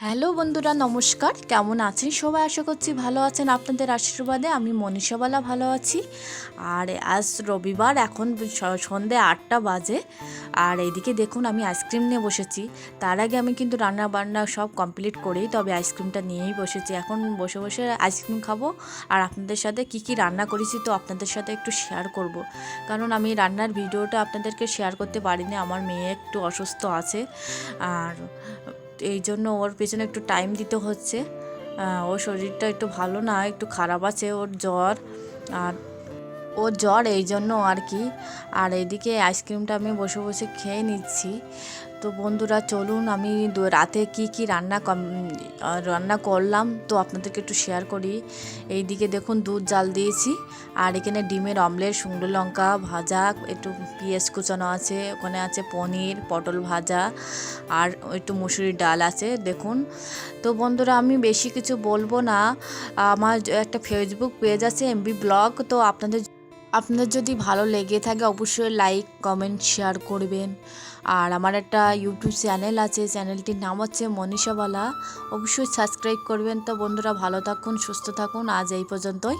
Hello বন্ধুরা, নমস্কার। কেমন আছেন সবাই? আশা করছি ভালো আছেন। আপনাদের আশীর্বাদে আমি মনীষাবালা ভালো আছি। আর আজ রবিবার, এখন সন্ধে আটটা বাজে। আর এদিকে দেখুন, আমি আইসক্রিম নিয়ে বসেছি। তার আগে আমি কিন্তু রান্না বান্না সব কমপ্লিট করেই তবে আইসক্রিমটা নিয়েই বসেছি। এখন বসে বসে আইসক্রিম খাব। আর আপনাদের সাথে কি কি রান্না করেছি তো আপনাদের সাথে একটু শেয়ার করব। কারণ আমি রান্নার ভিডিওটা আপনাদেরকে শেয়ার করতে পারিনি। আমার মেয়ে একটু অসুস্থ আছে। আর এই জন্য ওর পেছনে একটু টাইম দিতে হচ্ছে। ওর শরীরটা একটু ভালো না, একটু খারাপ আছে, ওর জ্বর। আর ও জ্বর এই জন্য আর কি। আর এদিকে আইসক্রিমটা আমি বসে বসে খেয়ে নিচ্ছি। তো বন্ধুরা, চলুন আমি রাতে কি কি রান্না রান্না করলাম তো আপনাদেরকে একটু শেয়ার করি। এইদিকে দেখুন দুধ জাল দিয়েছি আর এখানে ডিমের অমলেট শুকনো লঙ্কা ভাজা, একটু পেঁয়াজ কুচানো আছে, ওখানে আছে পনির, পটল ভাজা আর একটু মুসুরির ডাল আছে, দেখুন। তো বন্ধুরা, আমি বেশি কিছু বলব না। আমার একটা ফেসবুক পেজ আছে এমবি ব্লগ তো আপনাদের আপনাদের যদি ভালো লেগে থাকে, অবশ্যই লাইক কমেন্ট শেয়ার করবেন। আর আমার একটা ইউটিউব চ্যানেল আছে চ্যানেলটির নাম হচ্ছে মনীষাওয়ালা অবশ্যই সাবস্ক্রাইব করবেন। তো বন্ধুরা, ভালো থাকুন, সুস্থ থাকুন। আজ এই পর্যন্তই।